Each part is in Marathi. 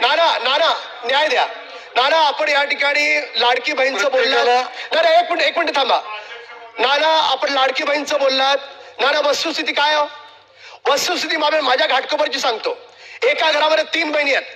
नाना नाना न्याय द्या. नाना आपण या ठिकाणी लाडकी बहीणचं प्रत्येकाला- नाना एक मिनिट एक मिनिट थांबा. नाना आपण लाडकी बहीणचं बोललात. नाना वस्तुस्थिती काय हो? वस्तुस्थिती मामे माझ्या घाटकोपरची सांगतो. एका घरामध्ये तीन बहिणी आहेत.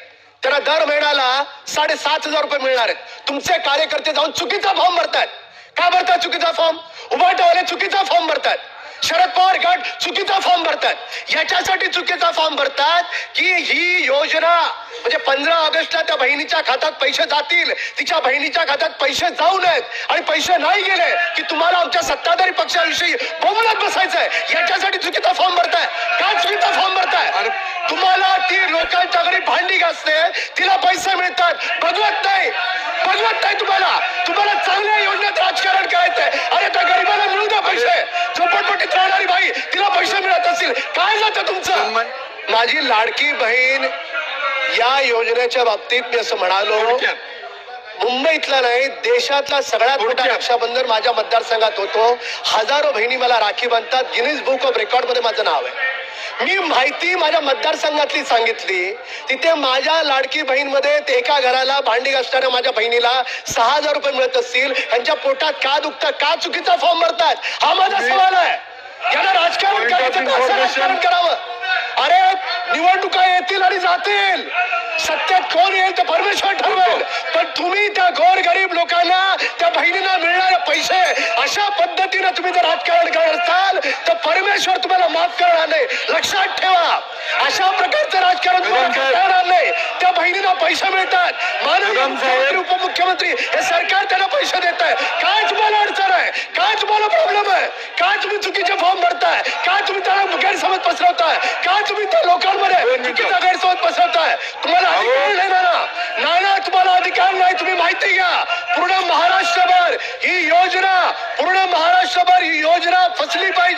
त्यांना दर महिन्याला साडेसात हजार रुपये मिळणार आहेत. तुमचे कार्यकर्ते जाऊन चुकीचा फॉर्म भरतायत. का भरतात चुकीचा फॉर्म? उभाटावाले चुकीचा फॉर्म भरतात शरद पवार गट चुकीचा फॉर्म भरतात याच्यासाठी चुकीचा फॉर्म भरतात की ही योजना. म्हणजे पंधरा ऑगस्टला त्या बहिणीच्या खात्यात पैसे जातील. तिच्या बहिणीच्या खात्यात पैसे जाऊ नयेत. आणि पैसे नाही गेले की तुम्हाला आमच्या सत्ताधारी पक्षाविषयी बोमलत बसायचंय. याच्यासाठी चुकीचा फॉर्म भरताय. का चुकीचा फॉर्म भरताय? तुम्हाला ती लोकांच्या घरी भांडी घासते तिला पैसे मिळतात. बघवत नाही. बघवत नाही तुम्हाला. तुम्हाला चांगल्या योजनेत राजकारण करायचंय अरे त्या गरीबाला मिळू द्या पैसे झोपडपट्टीत राहणारी बाई तिला पैसे मिळत असतील काय जातं तुमचं सन्मान- माझी लाडकी बहीण या योजनेच्या बाबतीत मी असं म्हणालो. मुंबईतला नाही देशातला सगळ्यात मोठा. रक्षाबंधन माझ्या मतदारसंघात होतो. हजारो बहिणी मला राखी बांधतात गिनीज बुक ऑफ रेकॉर्डमध्ये माझं नाव आहे. मी माहिती माझ्या मतदारसंघातली सांगितली. तिथे माझ्या लाडकी बहीणमध्ये ते एका घराला भांडी घासणाऱ्या माझ्या बहिणीला सहा हजार रुपये मिळत असतील. त्यांच्या पोटात का दुखतं का चुकीचा फॉर्म भरतात हा माझा सवाल आहे. यांना राजकारण करायचं. राजकारण करावं? अरे निवडणुका येतील आणि जातील. सत्यात कोण येईल ते परमेश्वर ठरवेल. पण तुम्ही त्या गोर गरीब लोकांना त्या बहिणींना मिळणारे पैसे अशा पद्धतीने तुम्ही जर राजकारण करत असाल तर परमेश्वर तुम्हाला माफ करणार नाही. लक्षात ठेवा. अशा प्रकारचं राजकारण येणार नाही. त्या बहिणींना पैसे मिळतात. माननीय उपमुख्यमंत्री हे सरकार त्यांना पैसे देत आहे. काय तुम्हाला अडचण आहे? काय तुम्हाला प्रॉब्लेम आहे? काय तुम्ही चुकीचे फॉर्म भरताय? काय तुम्ही त्याला गैरसमज पसरवताय काय तुम्ही त्या लोकांमध्ये दोन मिनिटं. चुकीचा गैरसमज पसरवताय तुम्हाला. अधिकार नाही ना नाना तुम्हाला अधिकार नाही. तुम्ही माहिती घ्या. पूर्ण महाराष्ट्रभर ही योजना पूर्ण महाराष्ट्रभर ही योजना फसली पाहिजे.